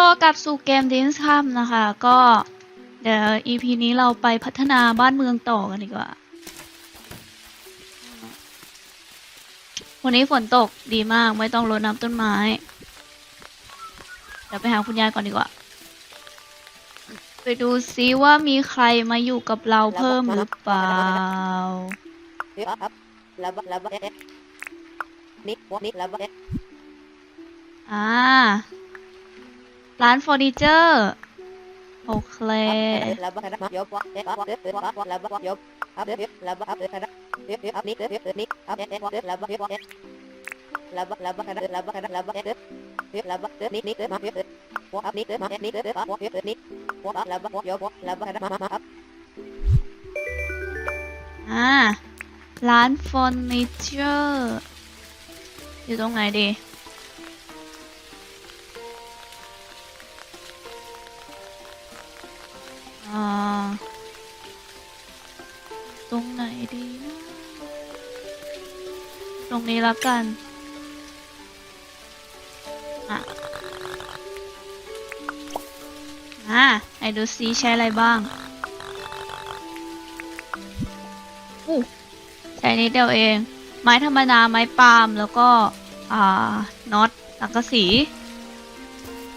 ลกลับสู่เกม Dance Camp นะคะ ก็เดี๋ยว EP นี้เราไปพัฒนาบ้านเมืองต่อกันดีกว่า วันนี้ฝนตกดีมากไม่ต้องรดน้ำต้นไม้ เดี๋ยวไปหาคุณยายก่อนดีกว่า ไปดูซิว่ามีใครมาอยู่กับเราเพิ่มหรือเปล่า up lava ร้านเฟอร์นิเจอร์ โอเค อ่า ร้านเฟอร์นิเจอร์ อยู่ตรงไหนดี นี้ละกันอะอ่าให้ดูซิใช้อะไรบ้างอู้ใช้นิดเดียวเอง ไม้ธรรมดาไม้ปาล์มแล้วก็ อ่าน็อตสังกะสี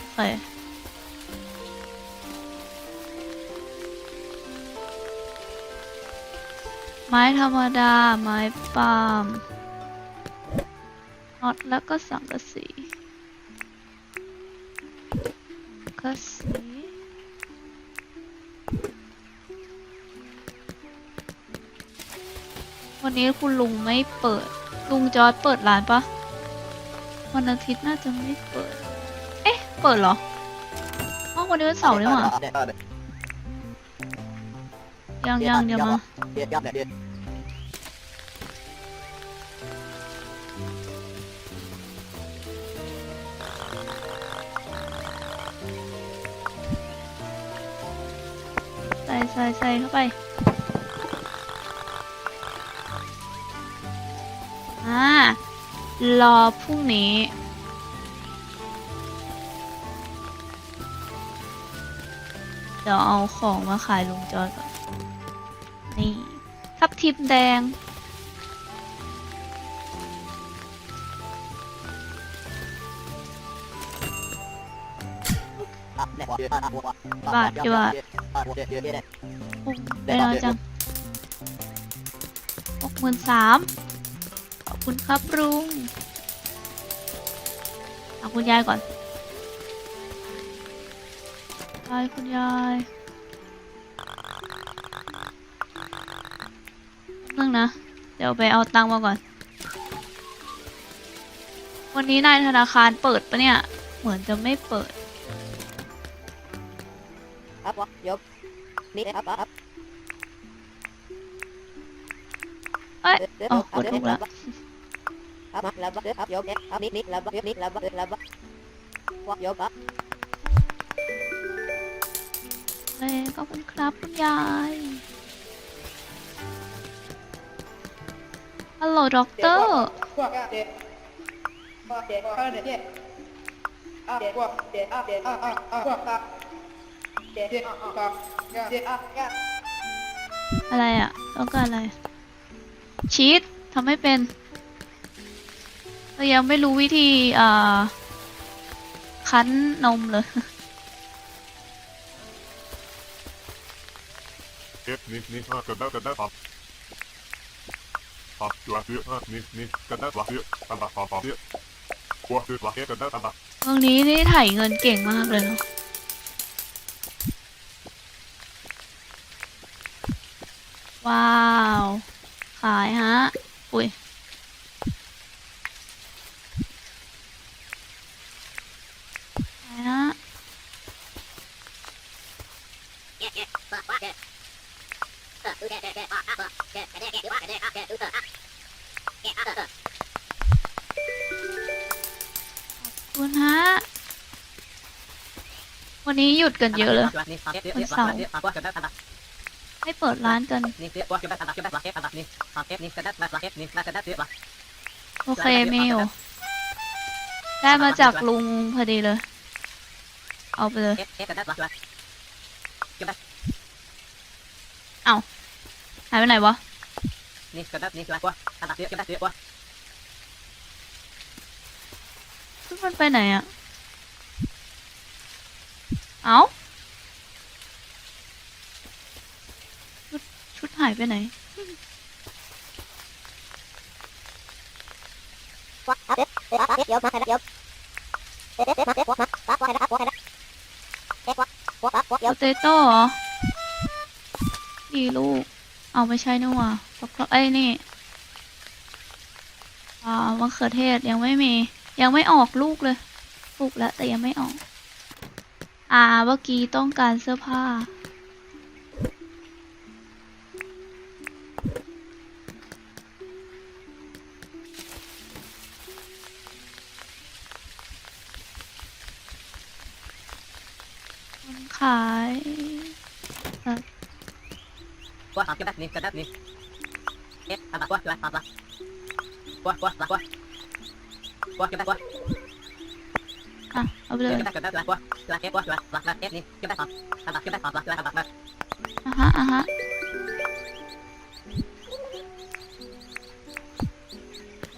โอเคไม้ธรรมดา ไม้ปาล์ม น็อตแล้วก็สังกะสีสังกะสีวันนี้คุณลุงไม่เปิด ลุงจอร์ดเปิดร้านปะวันอาทิตย์น่าจะไม่เปิด เอ๊ะ เปิดเหรออ๋อวันนี้วันเสาร์นี่หว่ายังยังเดี๋ยวมาใส่ใส่ใส่เข้าไป อ่า รอพรุ่งนี้ เดี๋ยวเอาของมาขายลุงจอยก่อน นี่ ทับทิมแดง บาทกี่บาท โอ้ได้น้อยจังหกหมื่นสามขอบคุณครับลุงเอาคุณยายก่อนยายคุณยายนึงนะ เดี๋ยวไปเอาตังค์มาก่อน วันนี้นายธนาคารเปิดปะเนี่ย เหมือนจะไม่เปิด nick up up เอ้ย eh อ๋อกดถูกละ up lava eh up yop eh up nick nick lava nick lava lava wa yop up เอ้ยขอบคุณครับคุณยายฮัลโหลด็อกเตอร์อะ เด็กพวกเด็กอะเด็กอะอะอะพวกอะเด็กเด็กอะอะเด็กอะอะอะไรอะต้องการอะไร ชีสทำไม่เป็นเรายังไม่รู้วิธีอ่าคั้นนมเลยเอ๊ะนี่นี่อะกันได้กันได้ครับครับตัวเสืออะนี่นี่กันได้ตัวเสือกันได้ครับเสือตัวเสือตัวเอ๊ะกันได้กันได้ตรงนี้นี่ถ่ายเงินเก่งมากเลยเนาะ ว้าว ขายฮะ อุ้ย ขายฮะคุณฮะ วันนี้หยุดกันเยอะเลยวันเสาร์ ให้เปิดร้านกัน โอเคเมลได้มาจากลุงพอดีเลย เอาไปเลยเอาหายไปไหนวะมันไปไหนอะเอาชุดชุดหายไปไหนเอ๊ะเอ๊ะมาเอ๊ะมาปั๊บใครได้ปั๊บใครได้เอ๊ะปั๊บปั๊บปั๊บโปเตโต้เหรอดีลูก เอาไม่ใช่นี่หว่าฟักทองเอ้ยนี่ อ่ามะเขือเทศยังไม่มี ยังไม่ออกลูกเลย ปลูกแล้วแต่ยังไม่ออก อ่าเมื่อกี้ต้องการเสื้อผ้า เก็บได้ปั๊บปั๊บเอ๊ะนี่เก็บได้ปั๊บทำตัดเก็บได้ปั๊บปั๊บเก็บได้ปั๊บปั๊บอะฮะอะฮะ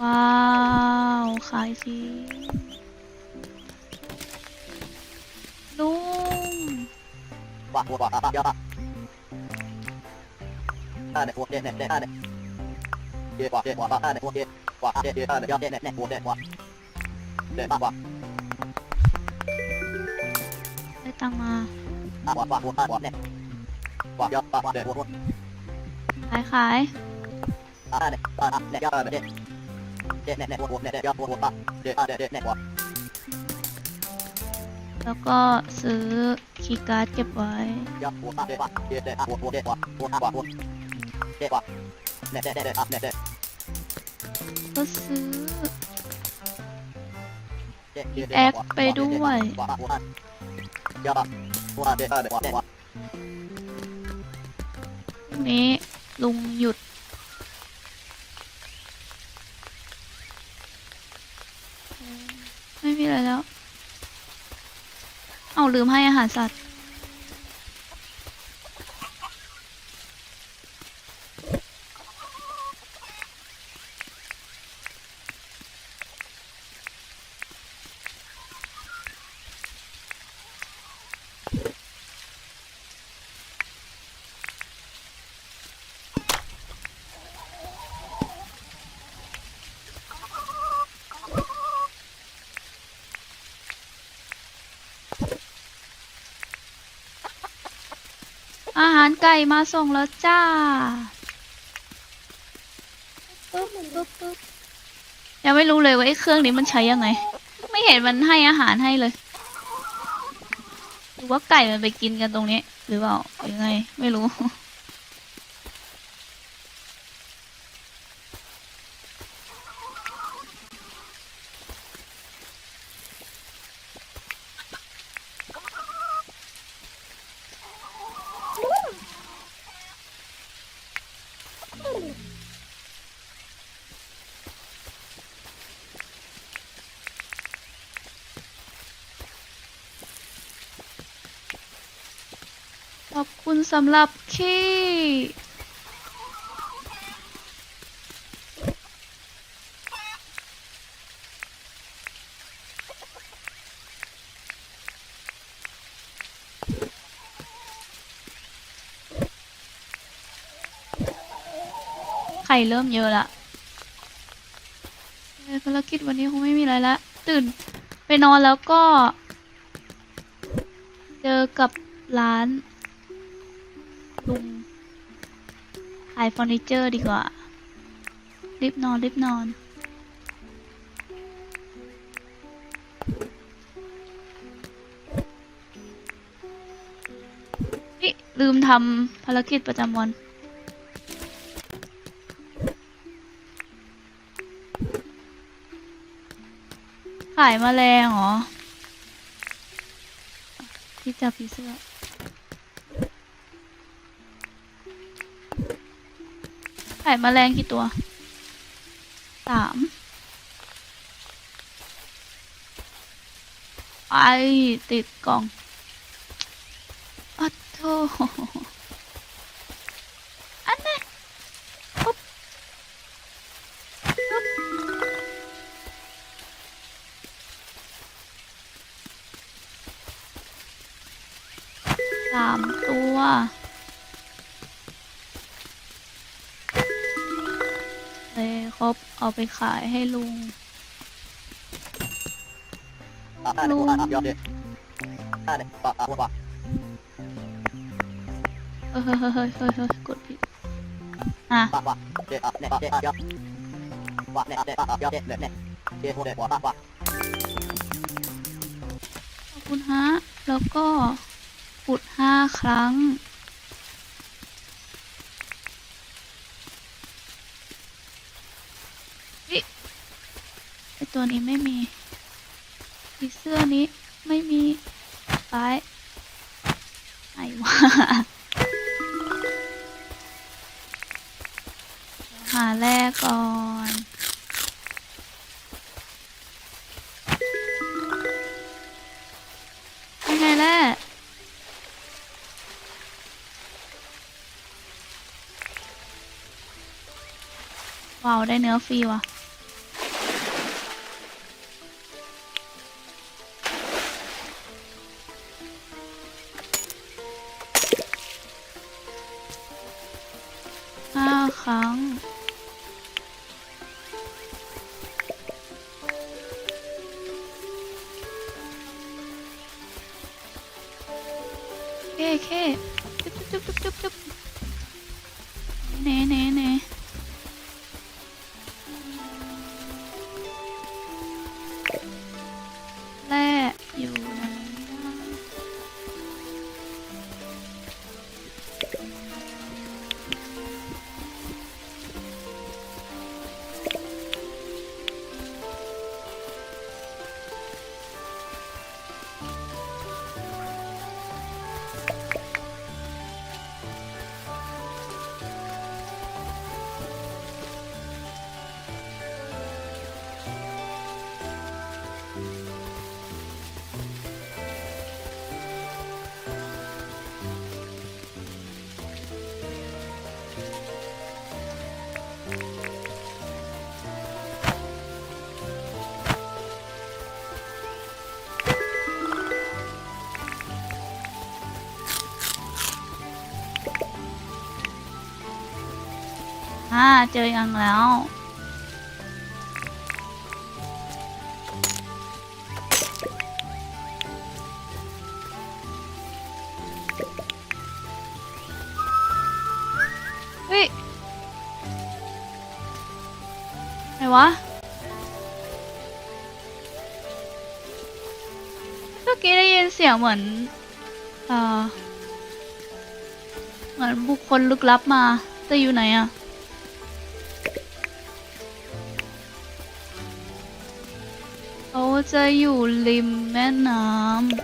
ว้าว ได้ตังค์มา à quả quả của à quả để quả cho quả để của ขายขาย à để à để cho để để để để của để để cho của à để à để để để quả แล้วก็ซื้อคีย์การ์ดเก็บไว้ เด็กกว่าเด็เด็ดเด็ดอะเด็ดเด็ดก็ซื้อแอคไปด้วยนี้ลุงหยุด ไม่มีอะไรแล้ว เอาลืมให้อาหารสัตว์ ไก่มาส่งแล้วจ้า ปุ๊บปึ๊บปึ๊บยังไม่รู้เลยว่าไอ้เครื่องนี้มันใช้ยังไง ไม่เห็นมันให้อาหารให้เลย หรือว่าไก่มันไปกินกันตรงนี้ หรือเปล่าหรือยังไง ไม่รู้ สำหรับขี้ไข่เริ่มเยอะละเออภารกิจวันนี้คงไม่มีอะไรละ ตื่นไปนอนแล้วก็ เจอกับร้าน ลุงขายเฟอร์นิเจอร์ดีกว่า รีบนอนรีบนอน นี่ลืมทำภารกิจประจำวันขายแมลงเหรอ ที่จับผีเสื้อ ไข่แมลงกี่ตัว สามไอติดกล่องอัดโธ ไปขายให้ลุง Ah, ada, Lu. ah, ya, deh. Ada, ah, ah, wah, wah. เฮ้ยเฮ้ยเฮ้ยเฮ้ยเฮ้ยเฮ้ยกดผิด อะ Wah, wah. Deh, ah, deh, ah, deh, ah, ya. Wah, deh, deh, ah, ah, ya, deh, deh, deh. Deh, wah, deh, wah, wah, wah. ขอบคุณฮะ แล้วก็ขุดห้าครั้ง วิไอ ตัวนี้ไม่มีผีเสื้อนี้ไม่มีซ้ายไหนวะหาแรกก่อนยังไงแล่ว้าว ได้เนื้อฟรีว่ะ เคเคจุ๊บจุ๊บจุ๊บ อ่าเจอยังแล้ว เฮ้ยไหนวะ เมื่อกี้ได้ยินเสียงเหมือน เอ่อ เหมือนบุคคลลึกลับมา แต่อยู่ไหนอะ จะอยู่ริมแม่น้ำ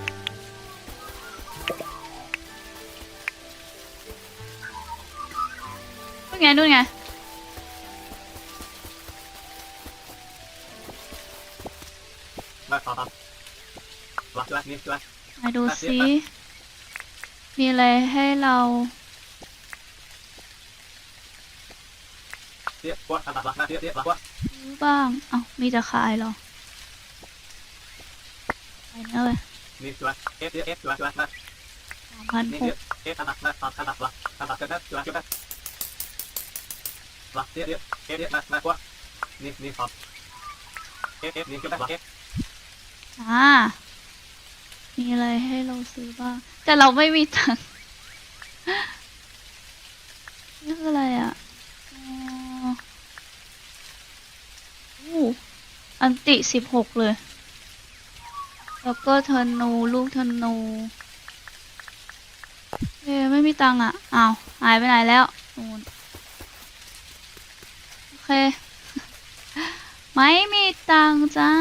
นู่นไงนู่นไง Wah, wah, wah. Wah, wah, nih, wah. มาดูซิมีอะไรให้เรา Dia, wah, tambah, wah, dia, dia, wah, wah. ซื้อบ้าง เอ้า มีจะขายเหรอไป เอ้ยสองพันหกอ่ามีอะไรให้เราซื้อบ้าง แต่เราไม่มีตังค์นี่คืออะไรอะอู้อันติสิบหกเลย แล้วก็ธนูลูกธนูเอ้ไม่มีตังค์อะอ้าวหายไปไหนแล้วนู่นโอเค ไม่มีตังค์จ้า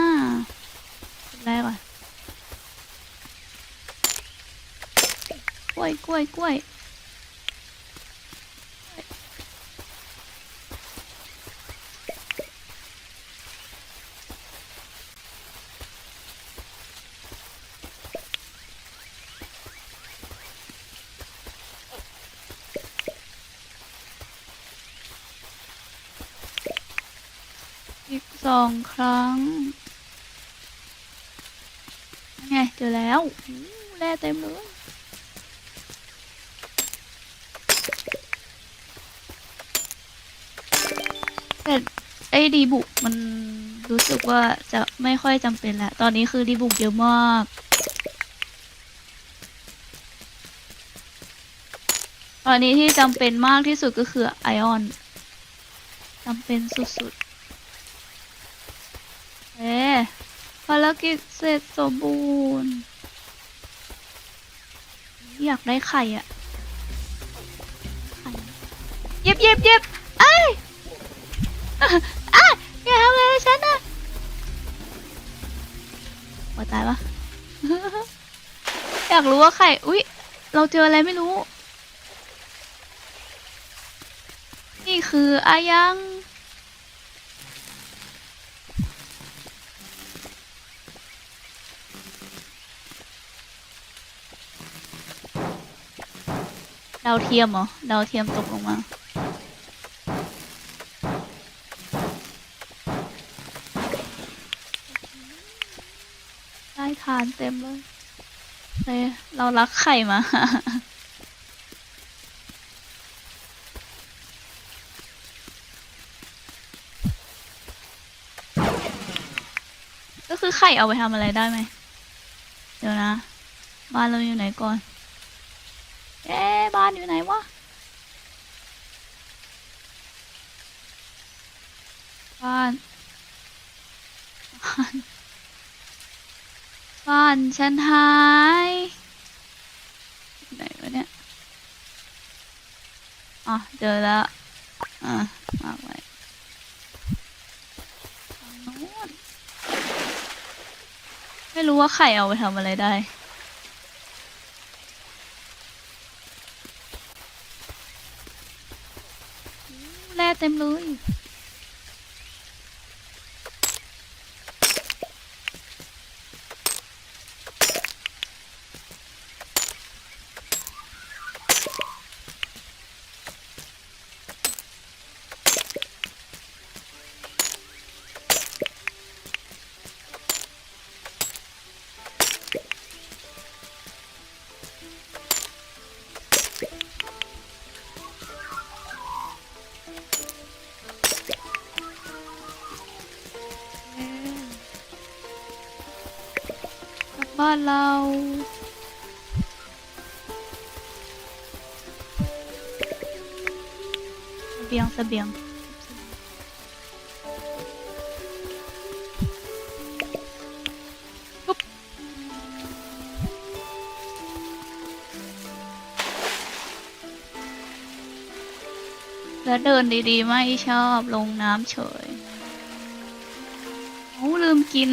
แรกก่อนกล้วยกล้วยกล้วย ส องครั้งไงเจอแล้วแร่เต็มเลยแต่ไอ้ดีบุกมันรู้สึกว่าจะไม่ค่อยจำเป็นแล้วตอนนี้คือดีบุกเยอะมากตอนนี้ที่จำเป็นมากที่สุดก็คือไอออนจำเป็นสุดๆ เอ๊ะ ภารกิจเสร็จสมบูรณ์ อยากได้ไข่อะไข่เย็บเย็บเย็บเอ้ยอะอะอย่าทำอะไรฉันนะโอ้ตายปะอยากรู้ว่าไข่ อุ๊ย เราเจออะไรไม่รู้ นี่คืออายัง ดาวเทียมเหรอดาวเทียมตกลงมา ได้ทานเต็มเลยเฮ้ยเรารักไข่มา ก็คือไข่เอาไปทำอะไรได้ไหม เดี๋ยวนะ บ้านเราอยู่ไหนก่อน เอ๊ บ้านอยู่ไหนวะบ้าน บ้าน บ้านฉันหายไหนวะเนี่ย อ๋อเจอแล้ว อะมาไว้ไม่รู้ว่าไข่เอาไปทำอะไรได้ เต็มเลย บ้านเรา เสบียงเสบียงปุ๊บแล้วเดินดีๆ ไม่ชอบลงน้ำเฉย โอ้ลืมกิน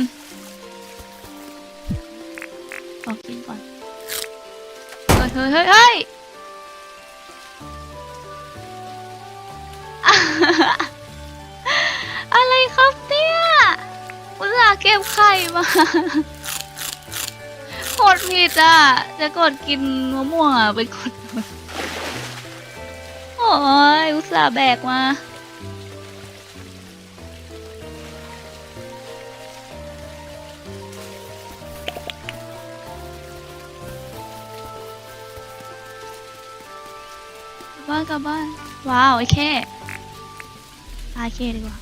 ฮ้ยเฮ้ยเฮ้ยเฮ้ยอะไรครับเนี่ย อุตส่าห์เก็บไข่มาโคตรผิดอะ จะกดกินมะม่วงอะไปกดโอ้ยอุตส่าห์แบกมา บ้านกลับบ้าน ว้าวไอ้แค่ตายแค่ดีกว่า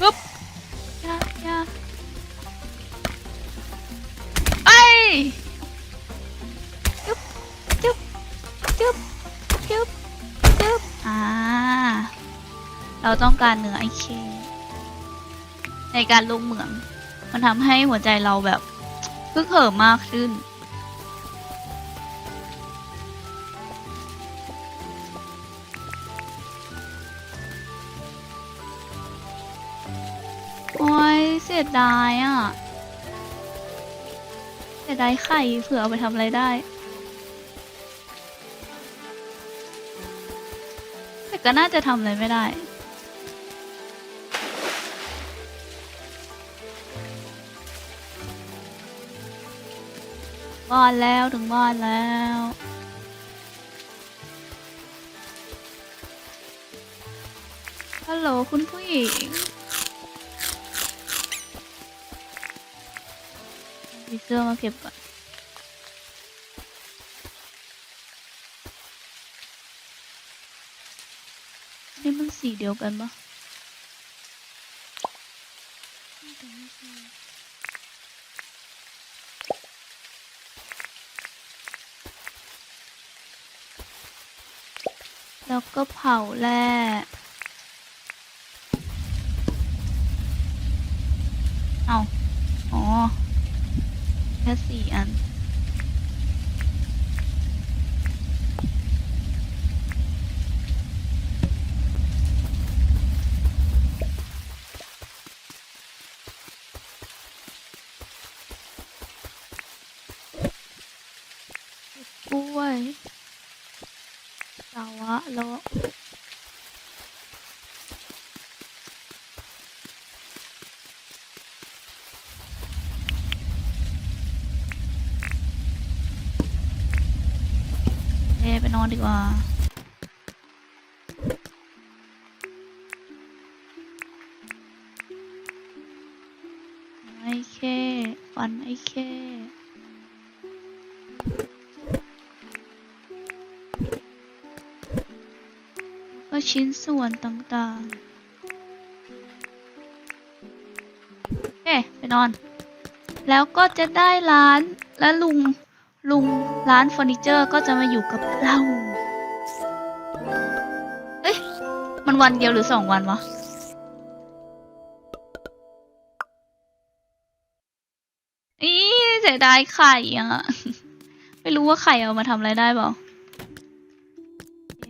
ปุ๊บยายาไปจุ๊บจุ๊บจุ๊บจุ๊บจุ๊บอ่า เราต้องการเนื้อไอเค ในการลงเหมือง มันทำให้หัวใจเราแบบ พึกเหิมมากขึ้น สียดายอะเสียดายไข่เผื่อเอาไปทำอะไรได้ แต่ก็น่าจะทำอะไรไม่ได้ บ้านแล้วถึงบ้านแล้วฮัลโหลคุณผู้หญิง มีเสื้อมาเก็บก่อนนี่มันสีเดียวกันปะแล้วก็เผาแร่เอาอ๋อแค่สี่อัน กล้วยสาวะแล้วเอะไปนอน ดีกว่าไอ้แค่ฟันไอ้แค่ก็ชิ้นส่วนต่างๆเอ๊ไปนอน แล้วก็จะได้ร้านและลุง ลุงร้านเฟอร์นิเจอร์ก็จะมาอยู่กับเรา เอ๊ะ มันวันเดียวหรือสองวันวะอีเสียดายไข่อะไม่รู้ว่าไข่เอามาทำอะไรได้เปล่า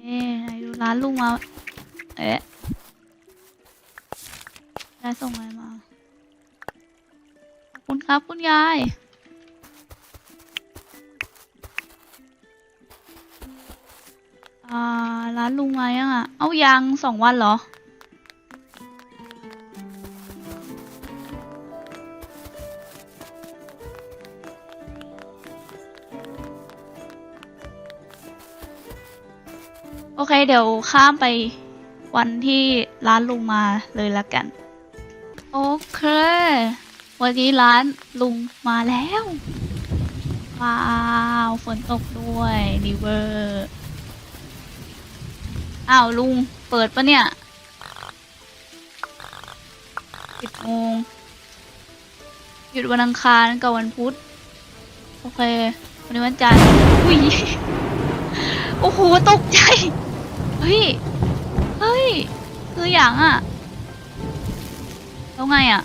เอ๊ะไหนดูร้านลุงมา เอ๊ะยายส่งอะไรมา ขอบคุณครับคุณยาย อ่าร้านลุงมายังอะ เอายังสองวันเหรอ โอเคเดี๋ยวข้ามไปวันที่ร้านลุงมาเลยละกัน โอเค วันนี้ร้านลุงมาแล้ว ว้าว ฝนตกด้วยริเวอร์ อ้าวลุงเปิดปะเนี่ยสิบโมงหยุดวันอังคารกับวันพุธ โอเค วันนี้วันจันทร์อุ้ย โอ้โห ตกใจ เฮ้ย เฮ้ย คืออย่างอะแล้วไงอะ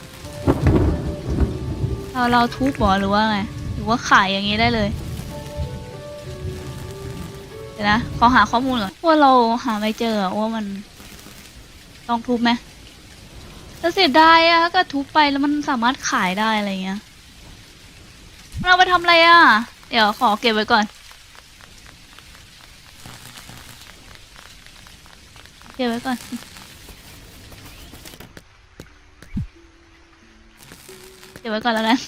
เราเราทุบหรอหรือว่าไง หรือว่าขายอย่างนี้ได้เลย ดี๋ยวนะขอหาข้อมูลก่อนว่าเราหาไม่เจอว่ามันต้องทุบไหมแต่เสียดายอะถ้าเกิดทุบไปแล้วมันสามารถขายได้อะไรเงี้ยเอาไปทำอะไรอะเดี๋ยวขอเก็บไว้ก่อน เก็บไว้ก่อนเก็บไว้ก่อนแล้วกัน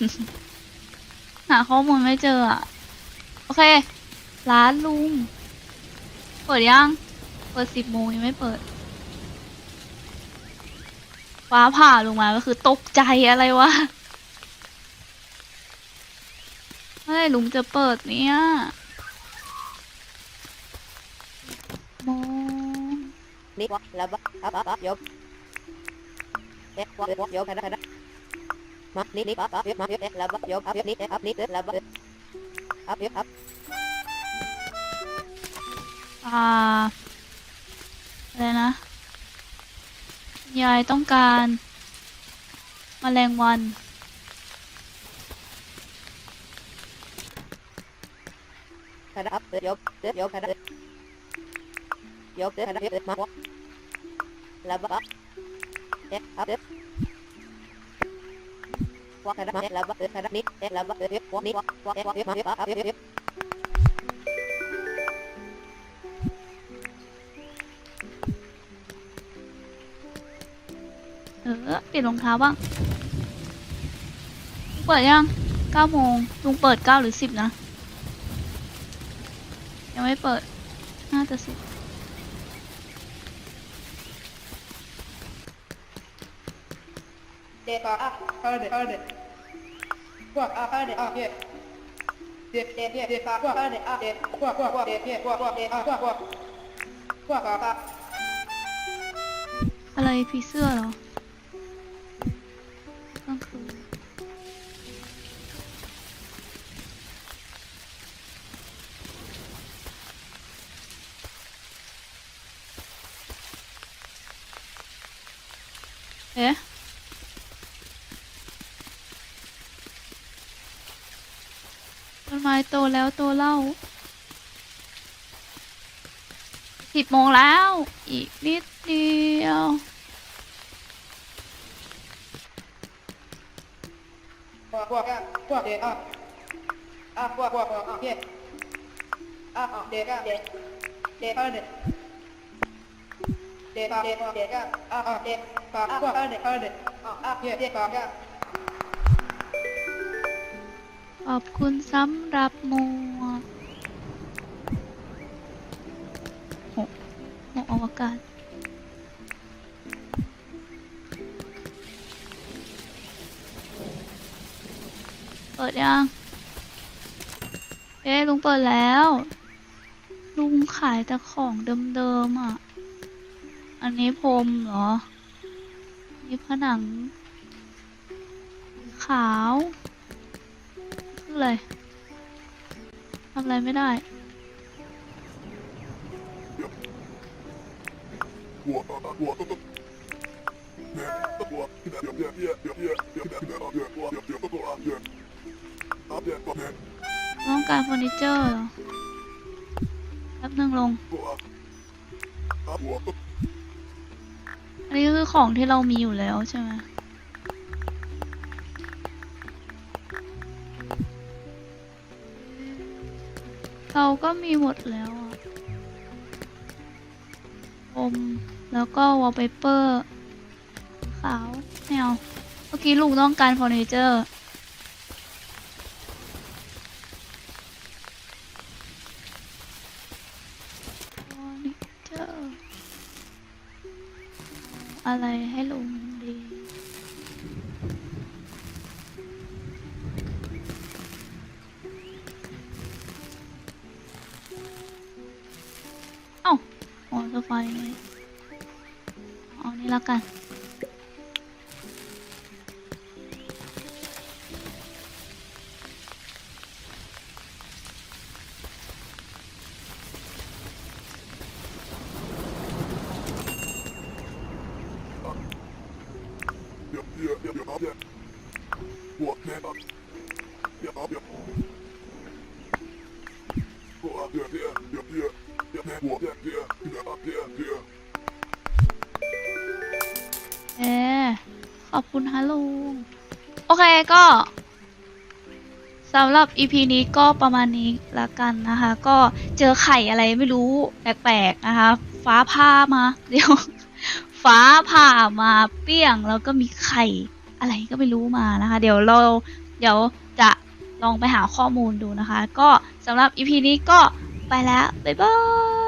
หาข้อมูลไม่เจออะโอเค ร้านลุง เปิดยัง เปิดสิบโมงยังไม่เปิด ฟ้าผ่าลงมาก็คือตกใจอะไรวะ เฮ้ยลุงจะเปิดเนี่ยโมงนี่วะแล้วบ้าบ้าบ้ายบเอ๊ะวะยบนะนะมานี่นี่บ้าบ้ายบมาเอ๊ะแล้วบ้ายบอัพนี่อัพนี่แล้วบ้าอัพอัพ อ่าอะไรนะ ยายต้องการมแมลงวัน ครับเยกยกครับยกครับมาแลาวบับเอ๊ะครับว่าครับแล้วบักครับนี่แลาวบับเรับว่นี้ว่าว่าว่า เออเปลี่ยนรองเท้าบ้างเปิดยังเก้าโมงลุงเปิดเก้าหรือสิบนะ ยังไม่เปิด น่าจะสิบเด็กอะเออเด็กเออเด็ก Qua a a de a de. De de de de qua a de a de. Qua qua qua de de qua qua de a qua qua. Qua qua qua. อะไรผีเสื้อเหรอ โตแล้วโตเล่าสิบโมงแล้ว อีกนิดเดียว Qua qua qua ขอบคุณสำหรับหมวกหกหกอวกาศเปิดยัง เอ๊ลุงเปิดแล้ว ลุงขายแต่ของเดิมๆอะ อันนี้พรมเหรอ นี่ผนัง ขาว คืออะไรทำอะไรไม่ได้ ต้องการเฟอร์นิเจอร์รอแป๊บนึงลง อันนี้คือของที่เรามีอยู่แล้วใช่ไหม เราก็มีหมดแล้วอะอมแล้วก็วอลเปเปอร์ขาวไม่เอาเมื่อกี้ลุงต้องการเฟอร์นิเจอร์เฟอร์นิเจอร์อะไรให้ลุง เอขอบคุณฮะลุง โอเคก็สำหรับ EP นี้ก็ประมาณนี้ละกันนะคะ ก็เจอไข่อะไรไม่รู้แปลกๆนะคะ ฟ้าผ่ามาเดี๋ยว ฟ้าผ่ามาเปี้ยง แล้วก็มีไข่อะไรก็ไม่รู้มานะคะ เดี๋ยวเราเดี๋ยวจะลองไปหาข้อมูลดูนะคะ ก็สำหรับอีพีนี้ก็ไปแล้ว บ๊ายบาย